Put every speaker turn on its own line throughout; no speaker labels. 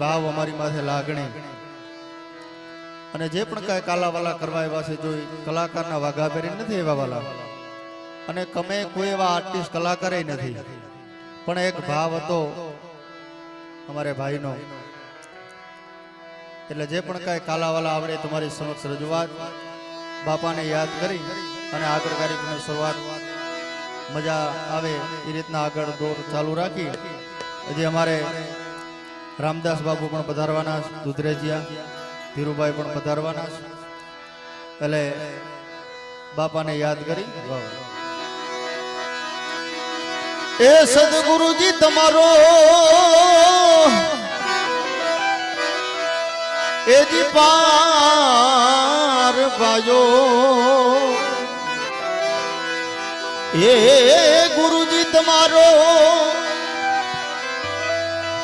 ભાવ અમારી માથે લાગણી. અને જે પણ કાંઈ કાલાવાલા કરવા એવા છે જોઈ કલાકારના વાઘા પહેરી નથી એવા વાલા. અને કમે કોઈ એવા આર્ટિસ્ટ કલાકારે નથી. પણ એક ભાવ હતો અમારે ભાઈનો. એટલે જે પણ કાંઈ કાલાવાલા આવડે તમારી સમક્ષ રજૂઆત, બાપાને યાદ કરી અને આગળ કાર્યક્રમની શરૂઆત મજા આવે એ રીતના આગળ દોર ચાલુ રાખી. હજી અમારે રામદાસ બાબુ પણ પધારવાના દુધરેજિયા, ધીરુભાઈ પણ પધારવાના છે. એટલે બાપાને યાદ કરી એ સદગુરુજી તમારો એજી પાર પાયો. એ ગુરુજી તમારો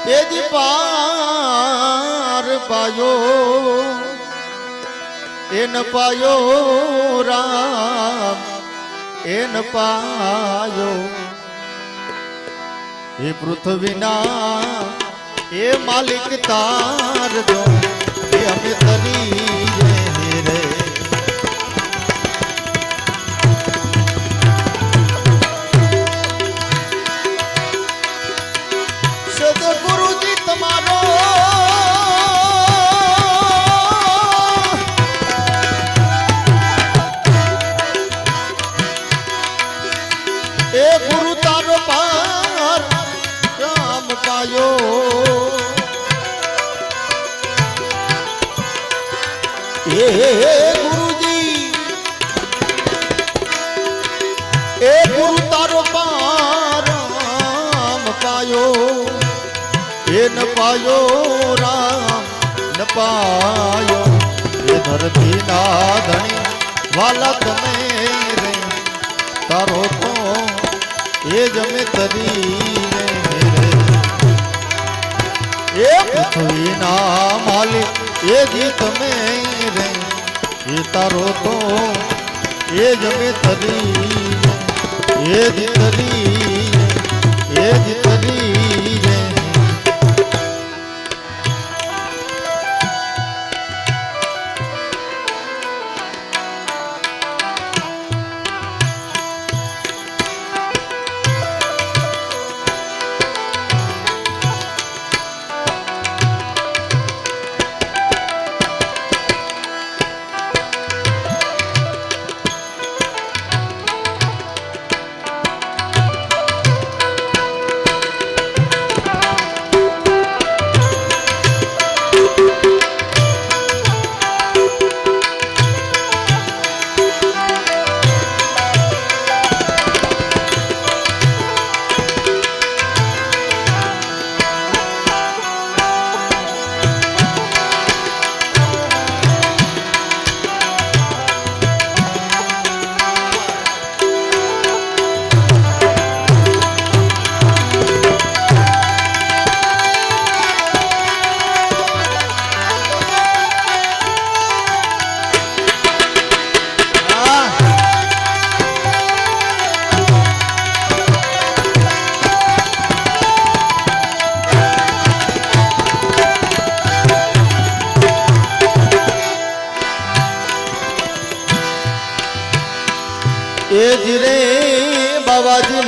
એજી પાર પાયો, એન પાયો રામ, એન પાયો. એ પૃથ્વીના એ માલિક તાર દો એ અમે તરી સદગુરુજી તમારો ન પાયો રામ, ન પાયો. એ ધરતી ના ધણી વાલા તમે રે. તારો તો એ જમે તરી રે. એ પૃથ્વીના માલિક, એ જી તમે રે. એ તારો તો એ જમે તરી એ જી તરી એ જી તરી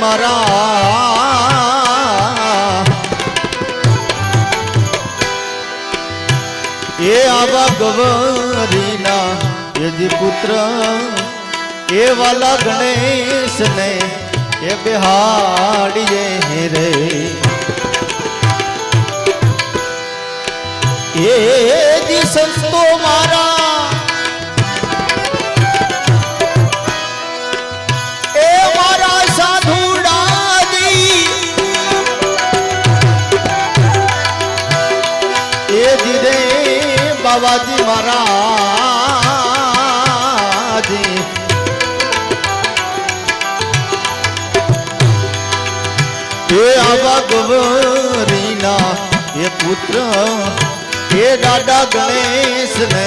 મારા એ આવા ગવરીના એ જે પુત્ર, એ વાલા ગણેશ ને એ બિહાડીએ રે. એ જી સંતો મારા બાબાજી મહારાજ. એ આવા ગોરીના એ પુત્ર, એ દાદા ગણેશ ને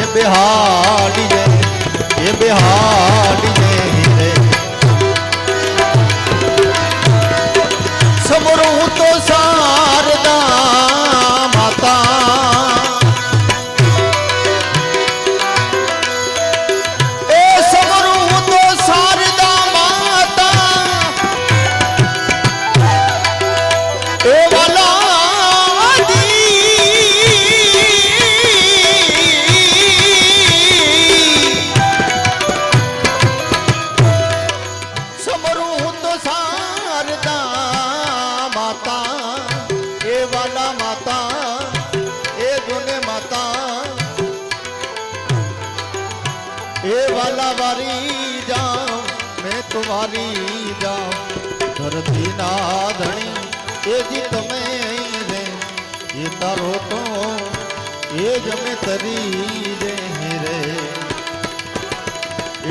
એ બિહાડીએ એ બિહાડીએ વાલા વારી જાઉં મેં તો तुम्हारी જાઉં ધરતી ના ધણી, એ જી તમે રે એ તારો તો એ જ અમે તરી રે રે.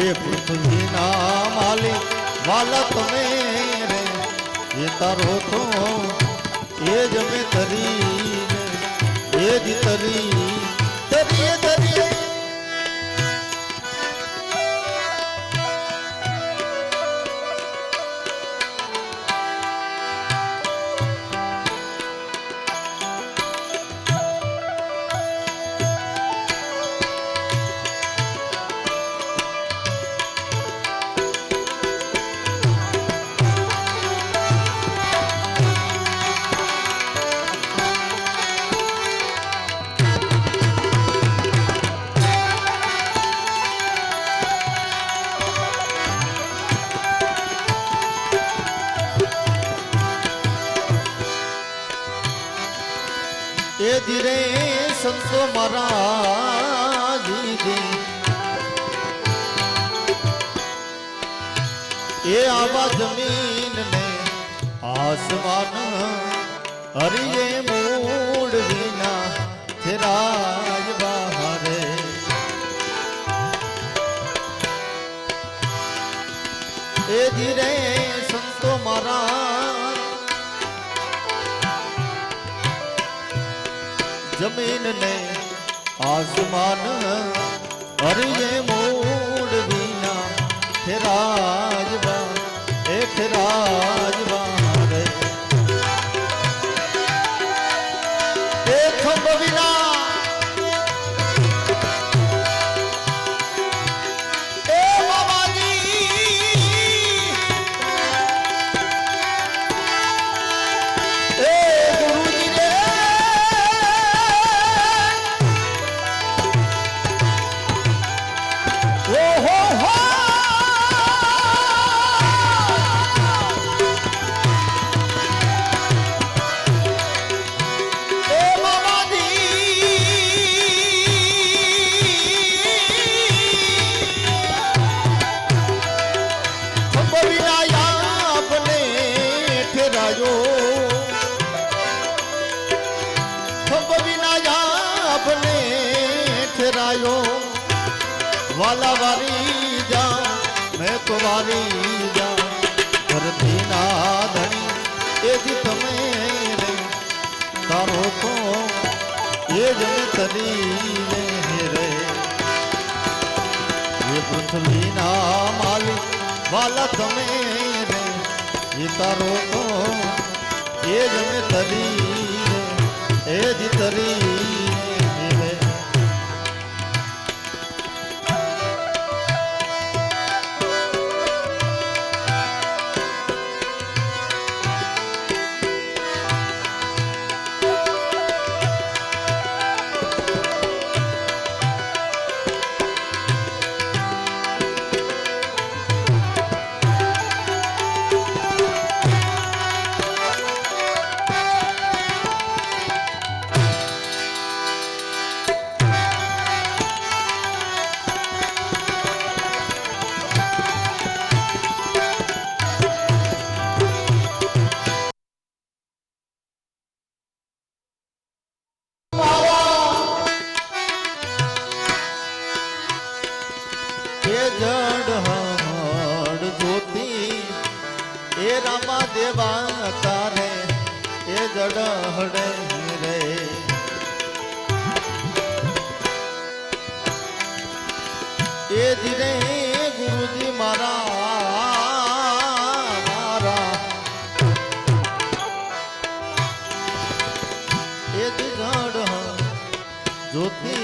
એ પૃથ્વીના માલિક, વાલા તમે રે એ તારો તો એ જ અમે તરી રે એ જ તરી તરીએ એ ધીરે સંતો મારા એ આવા જમીન ને આસમાન હરિયે મૂળ વિના ફેરાજ બહારે. એ ધીરે જમીન ને આસમાન હરિયે મોડ વિના ફેરાજવા એ ફેરાજવા વાલા વારી જા, મેં તો વારી જા. ધરતી ના ધણી, એ જ તમે રે. તારો તો એ જ તરી રે. એ પૃથ્વીના માલિક વાલા તમે રે. એ તારો તો એ જ તરી રે. એ જ તરી એ જડ હડ જોતી એ રામા દેવા તારે એ જડ હડે રે એ ધીરે ગુરુજી મારા મારા એ જ જડ જ્યોતિ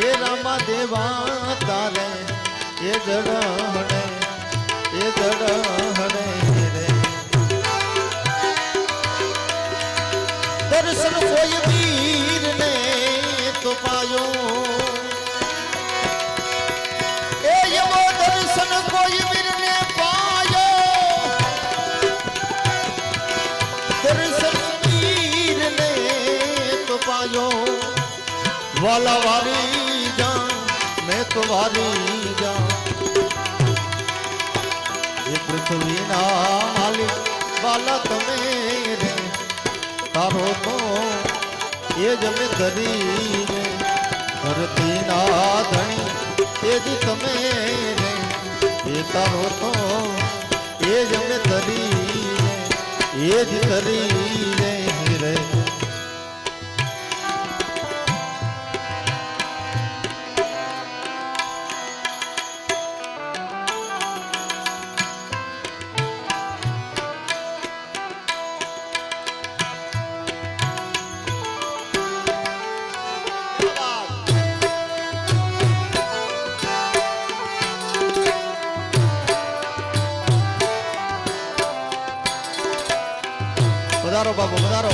એ રામા દેવા તારે એ જડહણે એ જડહણે રે દર્શન કોઈ વીરને તો પાયો. એ એવો દર્શન કોઈ વીરને પાયો. દર્શન વીરને તો પાયો. વાલા વારી જા મેં તો વારી પૃથ્વીના માલિક બાલા તમે રે, તારો તો એ જ અમે ધરીને ધરતી ના ધણી, એ જ તમે રે, એ તારો તો એ જ અમે ધરીને એ જ ધરીને રે. પધારો બાપુ પધારો